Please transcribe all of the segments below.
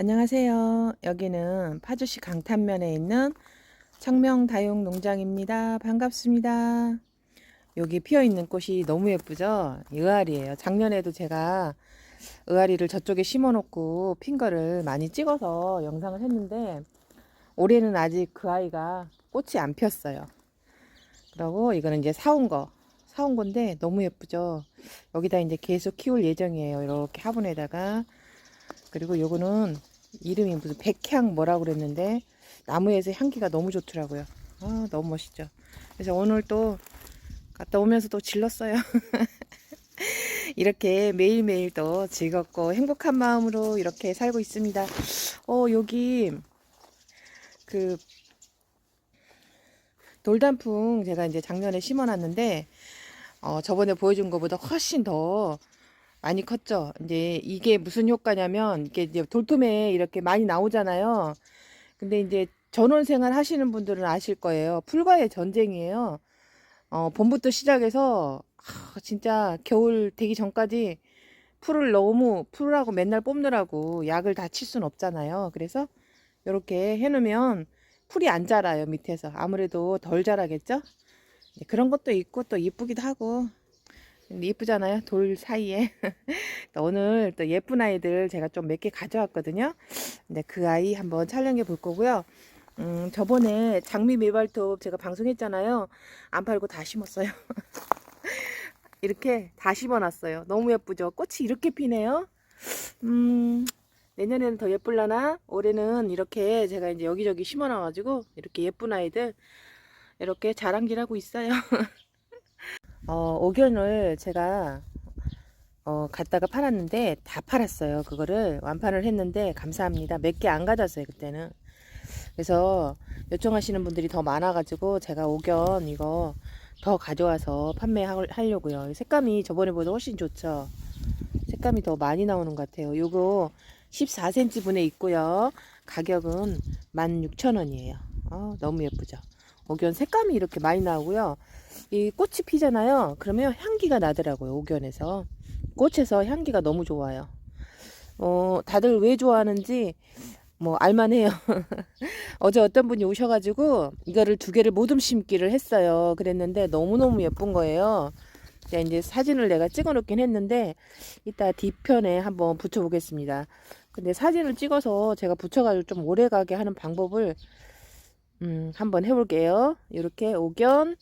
안녕하세요. 여기는 파주시 강탄면에 있는 청명다육 농장입니다. 반갑습니다. 여기 피어 있는 꽃이 너무 예쁘죠? 의아리예요. 작년에도 제가 의아리를 저쪽에 심어 놓고 핀 거를 많이 찍어서 영상을 했는데 올해는 아직 그 아이가 꽃이 안 폈어요. 그리고 이거는 이제 사온 거. 사온 건데 너무 예쁘죠? 여기다 이제 계속 키울 예정이에요. 이렇게 화분에다가 그리고 요거는 이름이 무슨 백향 뭐라고 그랬는데 나무에서 향기가 너무 좋더라고요. 아, 너무 멋있죠. 그래서 오늘 또 갔다 오면서 또 질렀어요. 이렇게 매일매일 또 즐겁고 행복한 마음으로 이렇게 살고 있습니다. 어, 여기 그 돌단풍 제가 이제 작년에 심어놨는데 어, 저번에 보여준 것보다 훨씬 더 많이 컸죠. 이제 이게 무슨 효과냐면 이게 이제 돌돔에 이렇게 많이 나오잖아요. 근데 이제 전원 생활 하시는 분들은 아실 거예요. 풀과의 전쟁이에요. 어, 봄부터 시작해서 아, 진짜 겨울 되기 전까지 풀을 너무 풀하고 맨날 뽑느라고 약을 다칠 수는 없잖아요. 그래서 이렇게 해놓으면 풀이 안 자라요 밑에서 아무래도 덜 자라겠죠. 네, 그런 것도 있고 또 이쁘기도 하고 근데 이쁘잖아요. 돌 사이에. 또 오늘 또 예쁜 아이들 제가 좀 몇 개 가져왔거든요. 근데 그 아이 한번 촬영해 볼 거고요. 음, 저번에 장미 메발톱 제가 방송했잖아요. 안 팔고 다 심었어요. 이렇게 다 심어놨어요. 너무 예쁘죠? 꽃이 이렇게 피네요. 음, 내년에는 더 예쁠라나? 올해는 이렇게 제가 이제 여기저기 심어놔가지고 이렇게 예쁜 아이들 이렇게 자랑질하고 있어요. 어, 옥연을 제가 어, 갖다가 팔았는데 다 팔았어요. 그거를 완판을 했는데 감사합니다. 몇 개 안 가졌어요. 그때는. 그래서 요청하시는 분들이 더 많아가지고 제가 옥연 이거 더 가져와서 판매하려고요. 색감이 저번에보다 훨씬 좋죠. 색감이 더 많이 나오는 것 같아요. 요거 14cm 분에 있고요. 가격은 16,000원이에요. 어, 너무 예쁘죠. 옥연 색감이 이렇게 많이 나오고요. 이 꽃이 피잖아요. 그러면 향기가 나더라고요. 옥연에서. 꽃에서 향기가 너무 좋아요. 어, 다들 왜 좋아하는지 뭐 알만해요. 어제 어떤 분이 오셔가지고 이거를 두 개를 모듬 심기를 했어요. 그랬는데 너무너무 예쁜 거예요. 자, 이제 사진을 내가 찍어 놓긴 했는데 이따 뒤편에 한번 붙여 보겠습니다. 근데 사진을 찍어서 제가 붙여가지고 좀 오래 가게 하는 방법을 음, 한번 해볼게요. 이렇게 옥연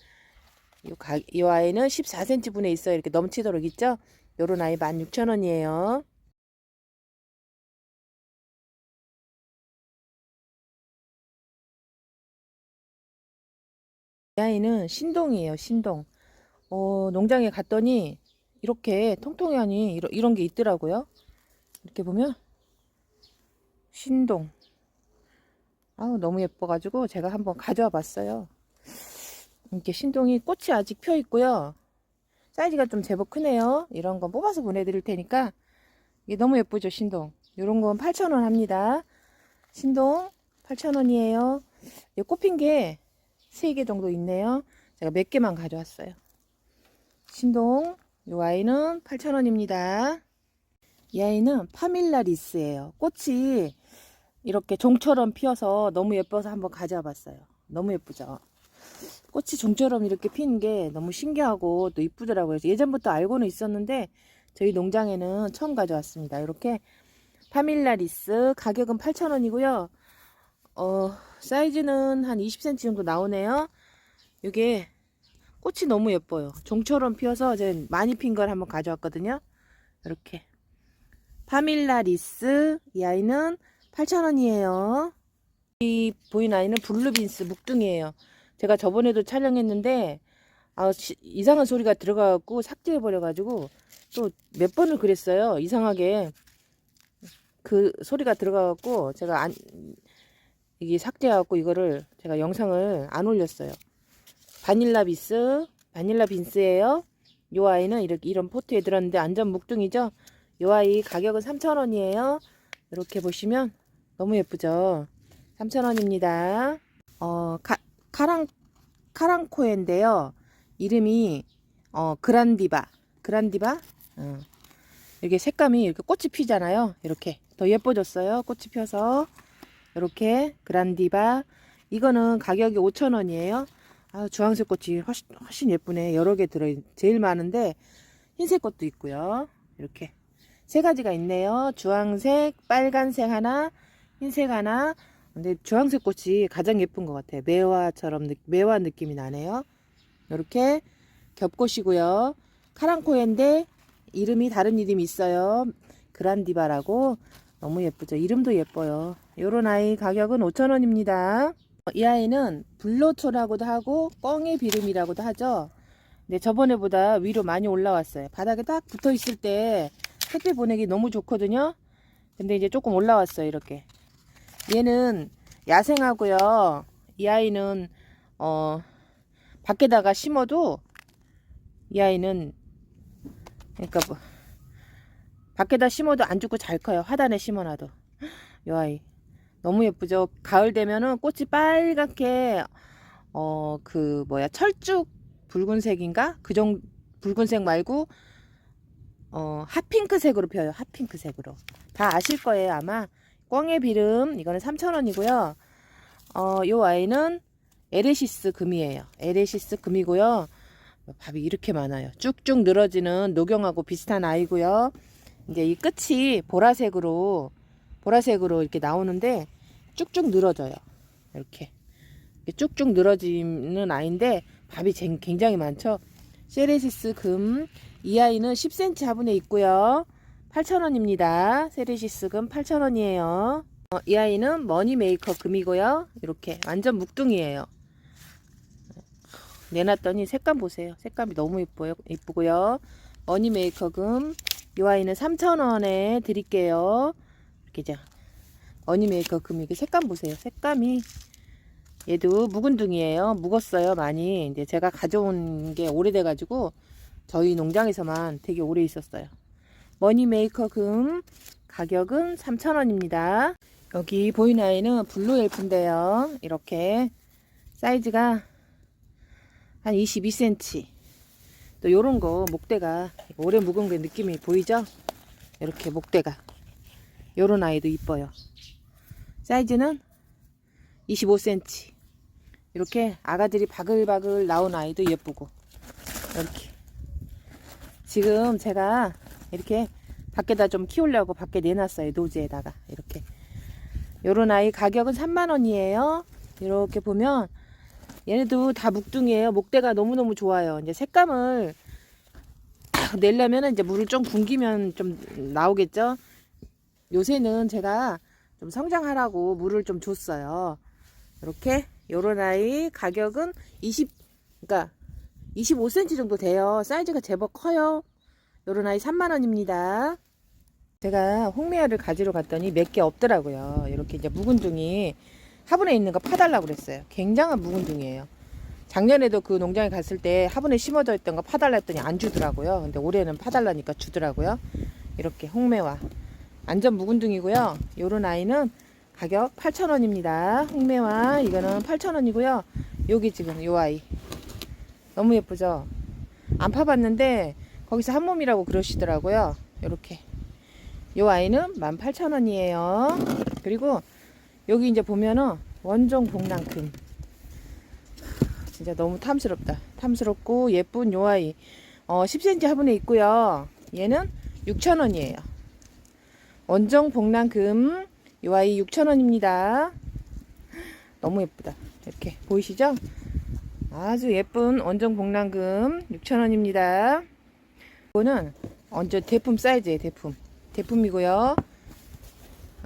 이, 가, 이 아이는 14cm 분에 있어요. 이렇게 넘치도록 있죠? 요런 아이 16,000원이에요. 이 아이는 신동이에요. 신동. 어, 농장에 갔더니 이렇게 통통하니 이런, 이런 게 있더라고요. 이렇게 보면 신동. 아우 너무 예뻐가지고 제가 한번 가져와 봤어요. 이렇게 신동이 꽃이 아직 펴 있고요. 사이즈가 좀 제법 크네요. 이런 건 뽑아서 보내드릴 테니까 이게 너무 예쁘죠 신동. 이런 건 8,000원 합니다. 신동 8,000원이에요. 꽃핀 게 3개 정도 있네요. 제가 몇 개만 가져왔어요. 신동 이 아이는 8,000원입니다. 이 아이는 파밀라리스예요. 꽃이 이렇게 종처럼 피어서 너무 예뻐서 한번 가져와 봤어요. 너무 예쁘죠? 꽃이 종처럼 이렇게 피는 게 너무 신기하고 또 이쁘더라고요. 예전부터 알고는 있었는데 저희 농장에는 처음 가져왔습니다. 이렇게 파밀라리스 가격은 8,000원이고요. 어, 사이즈는 한 20cm 정도 나오네요. 이게 꽃이 너무 예뻐요. 종처럼 피어서 많이 핀 걸 한번 가져왔거든요. 이렇게 파밀라리스 이 아이는 8,000원이에요. 이 보이는 아이는 블루빈스 묵둥이에요. 제가 저번에도 촬영했는데 아, 시, 이상한 소리가 들어가갖고 삭제해 버려가지고 또 몇 번을 그랬어요. 이상하게 그 소리가 들어가갖고 제가 안 이게 삭제해갖고 이거를 제가 영상을 안 올렸어요. 바닐라 비스, 바닐라 빈스예요. 요 아이는 이렇게 이런 포트에 들었는데 안전 묵둥이죠. 요 아이 가격은 3,000원이에요. 이렇게 보시면 너무 예쁘죠. 3,000원입니다. 어, 카, 카랑, 카랑코에인데요. 이름이, 어, 그란디바. 그란디바? 어. 이렇게 색감이 이렇게 꽃이 피잖아요. 이렇게 더 예뻐졌어요. 꽃이 펴서. 이렇게 그란디바. 이거는 가격이 5,000원이에요. 아, 주황색 꽃이 훨씬, 훨씬 예쁘네. 여러 개 들어, 제일 많은데, 흰색 꽃도 있고요. 이렇게. 세 가지가 있네요. 주황색, 빨간색 하나, 흰색 하나. 근데 주황색 꽃이 가장 예쁜 것 같아요. 매화처럼, 느- 매화 느낌이 나네요. 이렇게 겹꽃이고요. 카랑코에인데, 이름이 다른 이름이 있어요. 그란디바라고. 너무 예쁘죠. 이름도 예뻐요. 요런 아이 가격은 5,000원입니다. 이 아이는 불로초라고도 하고 뻥의 비름이라고도 하죠. 근데 저번에보다 위로 많이 올라왔어요. 바닥에 딱 붙어 있을 때 택배 보내기 너무 좋거든요. 근데 이제 조금 올라왔어요. 이렇게. 얘는 야생하고요. 이 아이는 어 밖에다가 심어도 이 아이는 그러니까 뭐 밖에다 심어도 안 죽고 잘 커요. 화단에 심어놔도. 이 아이 너무 예쁘죠. 가을 되면은 꽃이 빨갛게 어 그 뭐야 철쭉 붉은색인가 그 정도 붉은색 말고 어 핫핑크색으로 펴요. 핫핑크색으로 다 아실 거예요 아마. 꽝의 비름 이거는 3,000원이고요. 어 요 아이는 에레시스 금이에요. 에레시스 금이고요. 밥이 이렇게 많아요. 쭉쭉 늘어지는 녹용하고 비슷한 아이고요. 이제 이 끝이 보라색으로 보라색으로 이렇게 나오는데 쭉쭉 늘어져요. 이렇게 이렇게 쭉쭉 늘어지는 아이인데 밥이 쟁- 굉장히 많죠. 세레시스 금 이 아이는 10cm 화분에 있고요. 8,000원입니다. 세레시스 금 8,000원이에요. 어, 이 아이는 머니 메이커 금이고요. 이렇게 완전 묵둥이에요. 내놨더니 색감 보세요. 색감이 너무 예뻐요. 예쁘고요. 머니 메이커 금. 이 아이는 3,000원에 드릴게요. 이렇게 자. 머니 메이커 금 이게 색감 보세요. 색감이 얘도 묵은둥이에요. 묵었어요, 많이. 이제 제가 가져온 게 오래돼 가지고 저희 농장에서만 되게 오래 있었어요. 머니 메이커 금 가격은 3,000원입니다. 여기 보이는 아이는 블루 엘프인데요. 이렇게 사이즈가 한 22cm. 또 요런 거 목대가 오래 묵은 게 느낌이 보이죠? 이렇게 목대가. 요런 아이도 이뻐요. 사이즈는 25cm. 이렇게 아가들이 바글바글 나온 아이도 예쁘고. 이렇게. 지금 제가 이렇게 밖에다 좀 키우려고 밖에 내놨어요. 노지에다가. 이렇게. 요런 아이 가격은 3만원이에요. 이렇게 보면 얘네도 다 묵둥이에요. 목대가 너무너무 좋아요. 이제 색감을 내려면 이제 물을 좀 굶기면 좀 나오겠죠. 요새는 제가 좀 성장하라고 물을 좀 줬어요. 이렇게 요런 아이 가격은 20 그러니까 25cm 정도 돼요. 사이즈가 제법 커요. 요런 아이 3만 원입니다. 제가 홍매화를 가지러 갔더니 몇 개 없더라고요. 이렇게 이제 묵은둥이 화분에 있는 거 파달라고 그랬어요. 굉장한 묵은둥이에요. 작년에도 그 농장에 갔을 때 화분에 심어져 있던 거 파달라 했더니 안 주더라고요. 근데 올해는 파달라니까 주더라고요. 이렇게 홍매화. 완전 묵은둥이고요. 요런 아이는 가격 8,000원입니다. 홍매화 이거는 8,000원이고요. 여기 지금 요 아이 너무 예쁘죠? 안 파봤는데 거기서 한 몸이라고 그러시더라고요. 요렇게 요 아이는 18,000원이에요. 그리고 여기 이제 보면은 원종 복랑금 진짜 너무 탐스럽다. 탐스럽고 예쁜 요 아이 어 10cm 화분에 있고요. 얘는 6,000원이에요. 원정 복랑금 요 아이 6,000원입니다. 너무 예쁘다. 이렇게 보이시죠? 아주 예쁜 원정 복랑금 6,000원입니다. 이거는 완전 대품 사이즈예요, 대품. 대품이고요.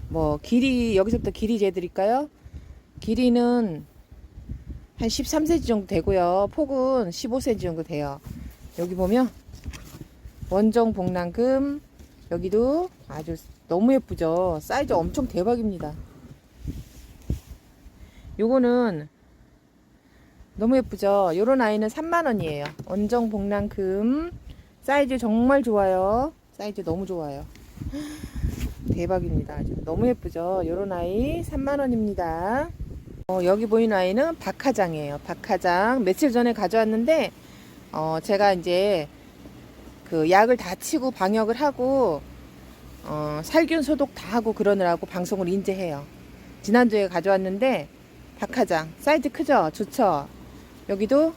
뭐 길이 여기서부터 길이 재드릴까요? 길이는 한 13cm 정도 되고요. 폭은 15cm 정도 돼요. 여기 보면 원정 복랑금 여기도 아주 너무 예쁘죠. 사이즈 엄청 대박입니다. 요거는 너무 예쁘죠. 요런 아이는 3만원이에요. 원정 복랑금 사이즈 정말 좋아요. 사이즈 너무 좋아요. 대박입니다. 너무 예쁘죠. 요런 아이 3만원입니다. 어, 여기 보이는 아이는 박하장이에요. 박하장. 며칠 전에 가져왔는데, 어, 제가 이제 그 약을 다 치고 방역을 하고, 어, 살균 소독 다 하고 그러느라고 방송을 인제해요. 지난주에 가져왔는데 박하장 사이즈 크죠? 좋죠? 여기도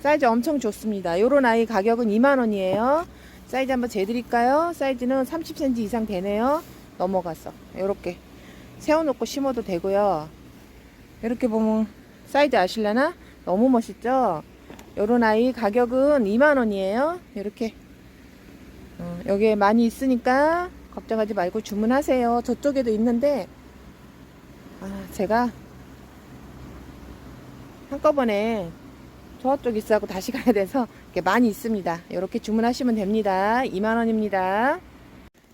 사이즈 엄청 좋습니다. 요런 아이 가격은 2만원이에요. 사이즈 한번 재드릴까요? 사이즈는 30cm 이상 되네요. 넘어갔어. 요렇게 세워놓고 심어도 되고요. 이렇게 보면 사이즈 아실라나? 너무 멋있죠? 요런 아이 가격은 2만원이에요. 이렇게 어, 여기에 많이 있으니까 걱정하지 말고 주문하세요. 저쪽에도 있는데 아, 제가 한꺼번에 저쪽 있어하고 다시 가야 돼서 이렇게 많이 있습니다. 이렇게 주문하시면 됩니다. 2만원입니다.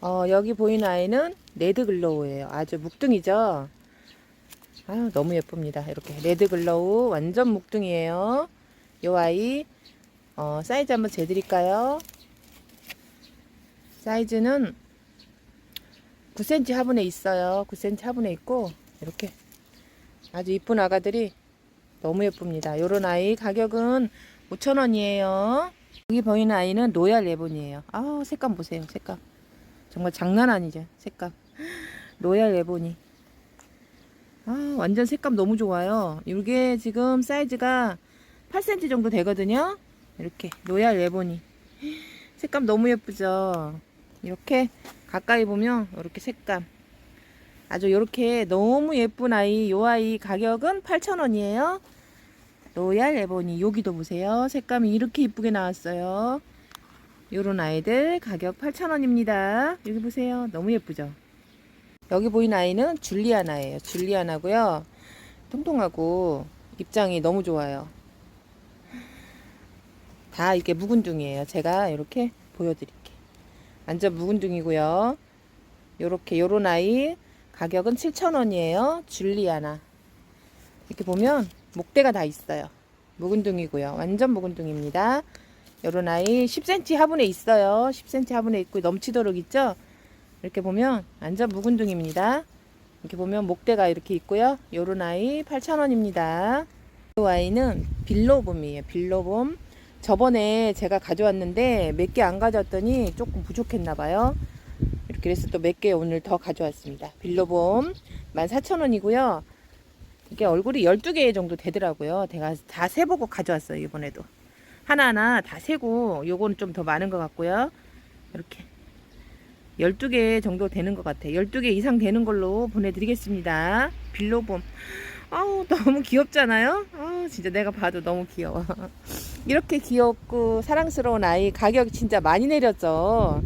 어, 여기 보이는 아이는 레드 글로우예요. 아주 묵둥이죠. 아유, 너무 예쁩니다. 이렇게 레드 글로우 완전 묵둥이에요. 이 아이 어, 사이즈 한번 재드릴까요? 사이즈는 9cm 화분에 있어요. 9cm 화분에 있고 이렇게 아주 이쁜 아가들이 너무 예쁩니다. 요런 아이 가격은 5,000원이에요. 여기 보이는 아이는 로얄 레본이에요. 아 색감 보세요. 색감. 정말 장난 아니죠. 색감. 로얄 레본이. 아 완전 색감 너무 좋아요. 이게 지금 사이즈가 8cm 정도 되거든요. 이렇게 로얄 레본이. 색감 너무 예쁘죠. 이렇게 가까이 보면 이렇게 색감. 아주 이렇게 너무 예쁜 아이 요 아이 가격은 8,000원이에요. 로얄 에보니 여기도 보세요. 색감이 이렇게 이쁘게 나왔어요. 요런 아이들 가격 8,000원입니다. 여기 보세요. 너무 예쁘죠? 여기 보이는 아이는 줄리아나예요. 줄리아나고요. 통통하고 입장이 너무 좋아요. 다 이게 묵은둥이에요. 제가 이렇게 보여드릴게요. 완전 묵은둥이고요. 요렇게 요런 아이 가격은 7,000원이에요. 줄리아나. 이렇게 보면 목대가 다 있어요. 묵은둥이고요. 완전 묵은둥입니다. 요런 아이 10cm 화분에 있어요. 10cm 화분에 있고 넘치도록 있죠? 이렇게 보면 완전 묵은둥입니다. 이렇게 보면 목대가 이렇게 있고요. 요런 아이 8,000원입니다. 이 아이는 빌로봄이에요. 빌로봄. 저번에 제가 가져왔는데 몇 개 안 가져왔더니 조금 부족했나 봐요. 이렇게 그래서 또 몇 개 오늘 더 가져왔습니다. 빌로봄 14,000원이고요. 이게 얼굴이 12개 정도 되더라고요. 제가 다 세보고 가져왔어요. 이번에도. 하나하나 다 세고 요거는 좀 더 많은 것 같고요. 이렇게 12개 정도 되는 것 같아요. 12개 이상 되는 걸로 보내드리겠습니다. 빌로봄. 아우 너무 귀엽잖아요. 아 진짜 내가 봐도 너무 귀여워. 이렇게 귀엽고 사랑스러운 아이 가격 진짜 많이 내렸죠.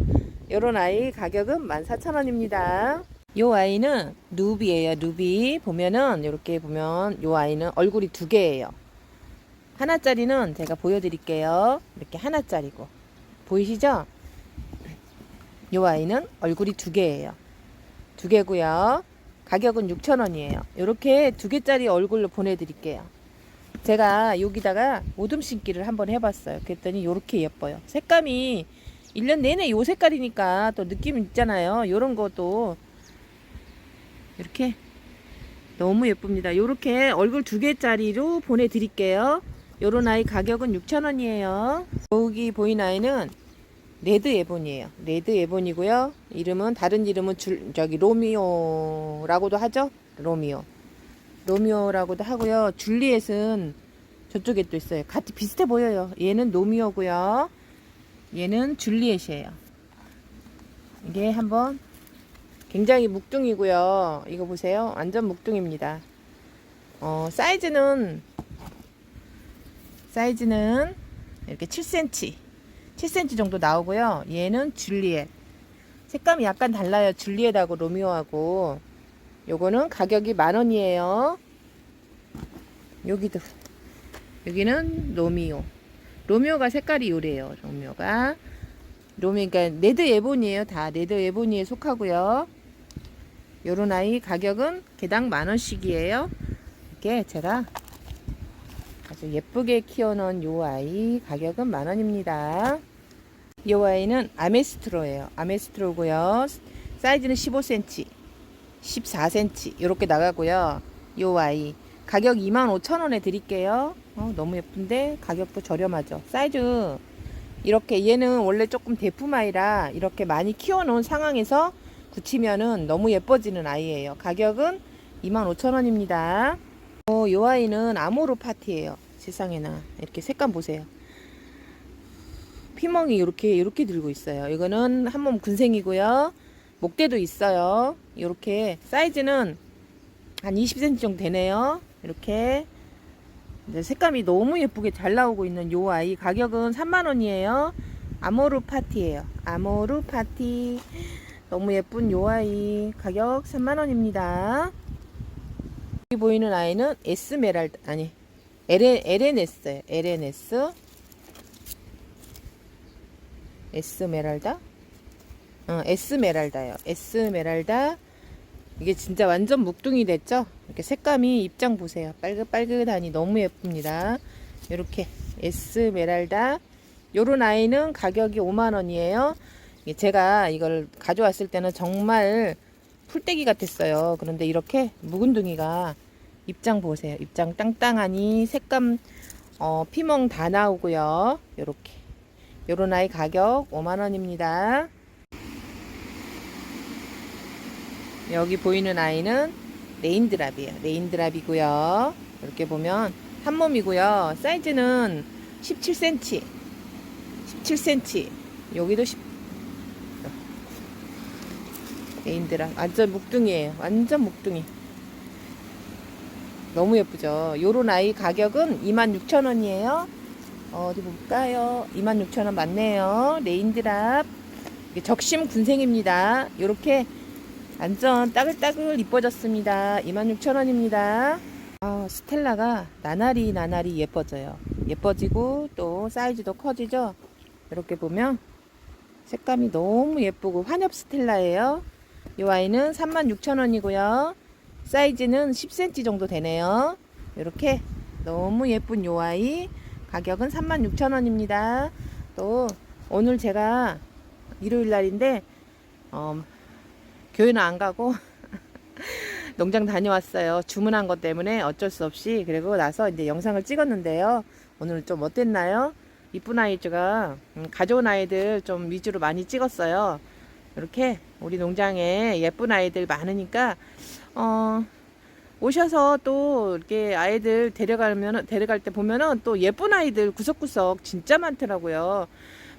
요런 아이 가격은 14,000원입니다. 요 아이는 누비예요. 누비 보면은 이렇게 보면 요 아이는 얼굴이 두 개예요. 하나짜리는 제가 보여드릴게요. 이렇게 하나짜리고 보이시죠? 요 아이는 얼굴이 두 개예요. 두 개고요. 가격은 6,000원이에요. 이렇게 두 개짜리 얼굴로 보내드릴게요. 제가 여기다가 오둠 심기를 한번 해봤어요. 그랬더니 이렇게 예뻐요. 색감이 1년 내내 요 색깔이니까 또 느낌 있잖아요. 이런 것도 이렇게 너무 예쁩니다. 이렇게 얼굴 두 개짜리로 보내드릴게요. 요런 아이 가격은 6,000원이에요. 여기 보이는 아이는 레드 에본이에요. 레드 에본이고요. 이름은 다른 이름은 줄, 저기 로미오라고도 하죠. 로미오. 로미오라고도 하고요. 줄리엣은 저쪽에 또 있어요. 같이 비슷해 보여요. 얘는 로미오고요. 얘는 줄리엣이에요. 이게 한번 굉장히 묵둥이고요. 이거 보세요. 완전 묵둥입니다. 어, 사이즈는 사이즈는 이렇게 7cm 7cm 정도 나오고요. 얘는 줄리엣. 색감이 약간 달라요. 줄리엣하고 로미오하고. 요거는 가격이 만 원이에요. 여기도. 여기는 로미오. 로미오가 색깔이 요래요. 로미오가. 로미, 그러니까 레드 에본이에요. 다 레드 에본이에 속하고요. 요런 아이 가격은 개당 만 원씩이에요. 이게 제가 아주 예쁘게 키워놓은 요 아이 가격은 만 원입니다. 이 아이는 아메스트로예요. 아메스트로고요. 사이즈는 15cm, 14cm 이렇게 나가고요. 이 아이 가격 25,000원에 드릴게요. 어, 너무 예쁜데 가격도 저렴하죠. 사이즈 이렇게 얘는 원래 조금 대품 아이라 이렇게 많이 키워놓은 상황에서 붙이면은 너무 예뻐지는 아이예요. 가격은 25,000원입니다. 어, 요 아이는 아모르 파티예요. 세상에나 이렇게 색감 보세요. 피멍이 이렇게 이렇게 들고 있어요. 이거는 한 몸 군생이고요. 목대도 있어요. 이렇게 사이즈는 한 20cm 정도 되네요. 이렇게 색감이 너무 예쁘게 잘 나오고 있는 요 아이 가격은 3만 원이에요 아모르 파티예요 아모르 파티 너무 예쁜 요 아이 가격 3만원입니다 여기 보이는 아이는 에스메랄드 아니 LN, LNS예요 LNS 에스메랄다 어, 에스메랄다요 에스메랄다 이게 진짜 완전 묵둥이 됐죠? 이렇게 색감이 입장 보세요. 빨긋빨긋하니 너무 예쁩니다. 이렇게 에스메랄다 요런 아이는 가격이 5만원이에요. 제가 이걸 가져왔을 때는 정말 풀떼기 같았어요. 그런데 이렇게 묵은둥이가 입장 보세요. 입장 땅땅하니 색감 어, 피멍 다 나오고요. 요렇게 요런 아이 가격 5만원입니다. 여기 보이는 아이는 레인드랍이에요. 레인드랍이고요. 이렇게 보면 한 몸이고요. 사이즈는 17cm. 17cm. 여기도 10. 레인드랍. 완전 묵둥이에요. 완전 묵둥이. 너무 예쁘죠. 요런 아이 가격은 26,000원이에요. 어 디 볼까요? 26,000원 맞네요. 레인드랍. 적심 군생입니다. 요렇게 완전 따글따글 이뻐졌습니다. 26,000원입니다. 아, 스텔라가 나날이 나날이 예뻐져요. 예뻐지고 또 사이즈도 커지죠. 이렇게 보면 색감이 너무 예쁘고 환엽 스텔라예요. 이 아이는 36,000원이고요. 사이즈는 10cm 정도 되네요. 이렇게 너무 예쁜 요 아이 가격은 36,000원입니다. 또 오늘 제가 일요일 날인데 어, 교회는 안 가고 농장 다녀왔어요. 주문한 것 때문에 어쩔 수 없이 그리고 나서 이제 영상을 찍었는데요. 오늘 좀 어땠나요? 이쁜 아이즈가 음, 가져온 아이들 좀 위주로 많이 찍었어요. 이렇게 우리 농장에 예쁜 아이들 많으니까 어 오셔서 또 이렇게 아이들 데려가면 데려갈 때 보면은 또 예쁜 아이들 구석구석 진짜 많더라고요.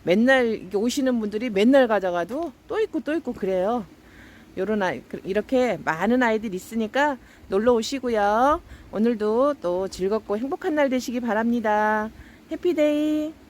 맨날 오시는 분들이 맨날 가져가도 또 있고 또 있고 그래요. 요런 아이 그- 이렇게 많은 아이들 있으니까 놀러 오시고요. 오늘도 또 즐겁고 행복한 날 되시기 바랍니다. 해피데이.